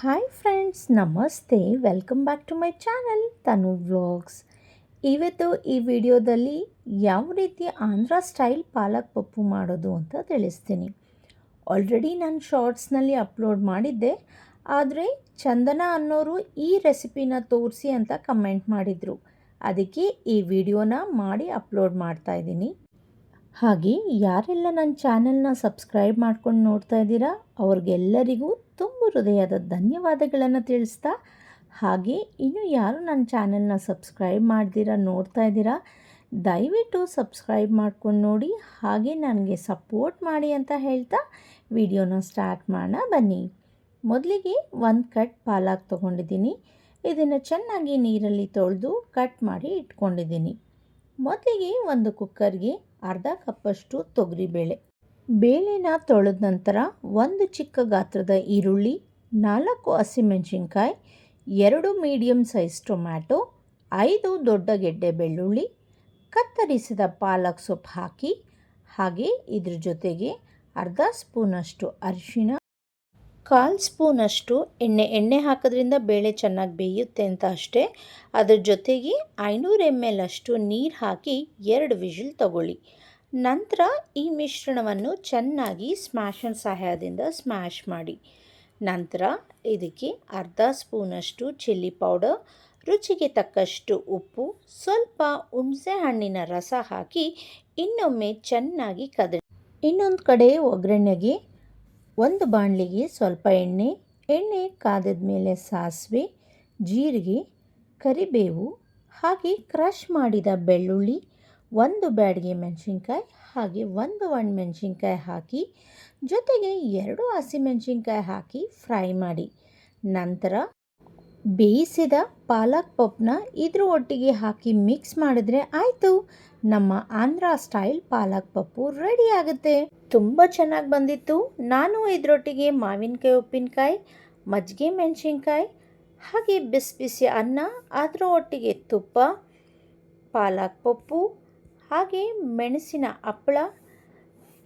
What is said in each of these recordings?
Hi friends ನಮಸ್ತೆ. Welcome back to my channel Tanu vlogs ಇವತ್ತು ಈ ವಿಡಿಯೋದಲ್ಲಿ ಯಾವ ರೀತಿ ಆಂಧ್ರ ಸ್ಟೈಲ್ ಪಾಲಕ್ ಪಪ್ಪು ಮಾಡೋದು ಅಂತ ತಿಳಿಸ್ತೀನಿ. ಆಲ್ರೆಡಿ ನಾನು ಶಾರ್ಟ್ಸ್ನಲ್ಲಿ ಅಪ್ಲೋಡ್ ಮಾಡಿದ್ದೆ. ಆದರೆ ಚಂದನ ಅನ್ನೋರು ಈ ರೆಸಿಪಿನ ತೋರಿಸಿ ಅಂತ ಕಮೆಂಟ್ ಮಾಡಿದರು. ಅದಕ್ಕೆ ಈ ವಿಡಿಯೋನ ಮಾಡಿ ಅಪ್ಲೋಡ್ ಮಾಡ್ತಾ ಇದ್ದೀನಿ. ಹಾಗೆ ಯಾರೆಲ್ಲ ನನ್ನ ಚಾನೆಲ್ನ ಸಬ್ಸ್ಕ್ರೈಬ್ ಮಾಡ್ಕೊಂಡು ನೋಡ್ತಾ ಇದ್ದೀರಾ, ಅವ್ರಿಗೆಲ್ಲರಿಗೂ ತುಂಬ ಹೃದಯದ ಧನ್ಯವಾದಗಳನ್ನು ತಿಳಿಸ್ತಾ, ಹಾಗೆ ಇನ್ನು ಯಾರು ನನ್ನ ಚಾನೆಲ್ನ ಸಬ್ಸ್ಕ್ರೈಬ್ ಮಾಡ್ದಿರಾ, ನೋಡ್ತಾ ಇದ್ದೀರಾ, ದಯವಿಟ್ಟು ಸಬ್ಸ್ಕ್ರೈಬ್ ಮಾಡ್ಕೊಂಡು ನೋಡಿ, ಹಾಗೆ ನನಗೆ ಸಪೋರ್ಟ್ ಮಾಡಿ ಅಂತ ಹೇಳ್ತಾ ವಿಡಿಯೋನ ಸ್ಟಾರ್ಟ್ ಮಾಡೋಣ ಬನ್ನಿ. ಮೊದಲಿಗೆ ಒಂದು ಕಟ್ ಪಾಲಾಕ್ ತೊಗೊಂಡಿದ್ದೀನಿ. ಇದನ್ನು ಚೆನ್ನಾಗಿ ನೀರಲ್ಲಿ ತೊಳೆದು ಕಟ್ ಮಾಡಿ ಇಟ್ಕೊಂಡಿದ್ದೀನಿ. ಮೊದಲಿಗೆ ಒಂದು ಕುಕ್ಕರ್ಗೆ ಅರ್ಧ ಕಪ್ಪಷ್ಟು ತೊಗರಿಬೇಳೆ. ಬೇಳೆನ ತೊಳೆದ ನಂತರ ಒಂದು ಚಿಕ್ಕ ಗಾತ್ರದ ಈರುಳ್ಳಿ, ನಾಲ್ಕು ಹಸಿಮೆಣಸಿನ್ಕಾಯಿ, ಎರಡು ಮೀಡಿಯಮ್ ಸೈಜ್ ಟೊಮ್ಯಾಟೊ, ಐದು ದೊಡ್ಡ ಗೆಡ್ಡೆ ಬೆಳ್ಳುಳ್ಳಿ, ಕತ್ತರಿಸಿದ ಪಾಲಕ್ ಸೊಪ್ಪು ಹಾಕಿ, ಹಾಗೆ ಇದ್ರ ಜೊತೆಗೆ ಅರ್ಧ ಸ್ಪೂನಷ್ಟು ಅರಿಶಿಣ ಕಾಲು ಸ್ಪೂನಷ್ಟು ಎಣ್ಣೆ ಎಣ್ಣೆ ಹಾಕೋದ್ರಿಂದ ಬೇಳೆ ಚೆನ್ನಾಗಿ ಬೇಯುತ್ತೆ ಅಂತ ಅಷ್ಟೇ. ಅದ್ರ ಜೊತೆಗೆ ಐನೂರು ಎಂ ಎಲ್ ಅಷ್ಟು ನೀರು ಹಾಕಿ ಎರಡು ವಿಷಲ್ ತಗೊಳ್ಳಿ. ನಂತರ ಈ ಮಿಶ್ರಣವನ್ನು ಚೆನ್ನಾಗಿ ಸ್ಮ್ಯಾಶನ್ ಸಹಾಯದಿಂದ ಸ್ಮ್ಯಾಶ್ ಮಾಡಿ. ನಂತರ ಇದಕ್ಕೆ ಅರ್ಧ ಸ್ಪೂನಷ್ಟು ಚಿಲ್ಲಿ ಪೌಡರ್ ರುಚಿಗೆ ತಕ್ಕಷ್ಟು ಉಪ್ಪು, ಸ್ವಲ್ಪ ಹುಣಸೆ ಹಣ್ಣಿನ ರಸ ಹಾಕಿ ಇನ್ನೊಮ್ಮೆ ಚೆನ್ನಾಗಿ ಕದ ಇನ್ನೊಂದು ಕಡೆ ಒಗ್ಗರಣೆಗೆ ಒಂದು ಬಾಣಲಿಗೆ ಸ್ವಲ್ಪ ಎಣ್ಣೆ ಎಣ್ಣೆ ಕಾದಿದ ಮೇಲೆ ಸಾಸಿವೆ, ಜೀರಿಗೆ, ಕರಿಬೇವು, ಹಾಗೆ ಕ್ರಷ್ ಮಾಡಿದ ಬೆಳ್ಳುಳ್ಳಿ, ಒಂದು ಬ್ಯಾಡಿಗೆ ಮೆಣಸಿನ್ಕಾಯಿ, ಹಾಗೆ ಒಂದು ಒಣ ಮೆಣಸಿನ್ಕಾಯಿ ಹಾಕಿ, ಜೊತೆಗೆ ಎರಡು ಹಸಿಮೆಣಸಿನ್ಕಾಯಿ ಹಾಕಿ ಫ್ರೈ ಮಾಡಿ. ನಂತರ ಬೇಯಿಸಿದ ಪಾಲಕ್ ಪಪ್ನ ಇದ್ರ ಒಟ್ಟಿಗೆ ಹಾಕಿ ಮಿಕ್ಸ್ ಮಾಡಿದ್ರೆ ಆಯಿತು. ನಮ್ಮ ಆಂಧ್ರ ಸ್ಟೈಲ್ ಪಾಲಕ್ ಪಪ್ಪು ರೆಡಿ ಆಗುತ್ತೆ. ತುಂಬ ಚೆನ್ನಾಗಿ ಬಂದಿತ್ತು. ನಾನು ಇದರೊಟ್ಟಿಗೆ ಮಾವಿನಕಾಯಿ, ಉಪ್ಪಿನಕಾಯಿ, ಮಜ್ಜಿಗೆ ಮೆಣಸಿನ್ಕಾಯಿ, ಹಾಗೆ ಬಿಸಿ ಬಿಸಿ ಅನ್ನ, ಅದರ ಒಟ್ಟಿಗೆ ತುಪ್ಪ, ಪಾಲಕ್ ಪಪ್ಪು, ಹಾಗೆ ಮೆಣಸಿನ ಹಪ್ಪಳ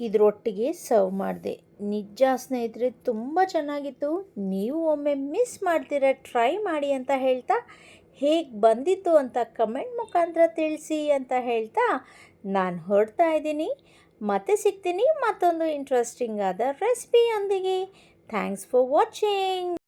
ಇದರೊಟ್ಟಿಗೆ ಸರ್ವ್ ಮಾಡಿದೆ. ನಿಜ ಸ್ನೇಹಿತರೆ, ತುಂಬ ಚೆನ್ನಾಗಿತ್ತು. ನೀವು ಒಮ್ಮೆ ಮಿಸ್ ಮಾಡ್ತೀರ ಟ್ರೈ ಮಾಡಿ ಅಂತ ಹೇಳ್ತಾ, ಹೇಗೆ ಬಂದಿತ್ತು ಅಂತ ಕಮೆಂಟ್ ಮುಖಾಂತರ ತಿಳಿಸಿ ಅಂತ ಹೇಳ್ತಾ, ನಾನು ಹೊರಡ್ತಾ ಇದ್ದೀನಿ. ಮತ್ತೆ ಸಿಗ್ತೀನಿ ಮತ್ತೊಂದು ಇಂಟ್ರೆಸ್ಟಿಂಗ್ ಆದ ರೆಸಿಪಿಯೊಂದಿಗೆ ಥ್ಯಾಂಕ್ಸ್ ಫಾರ್ ವಾಚಿಂಗ್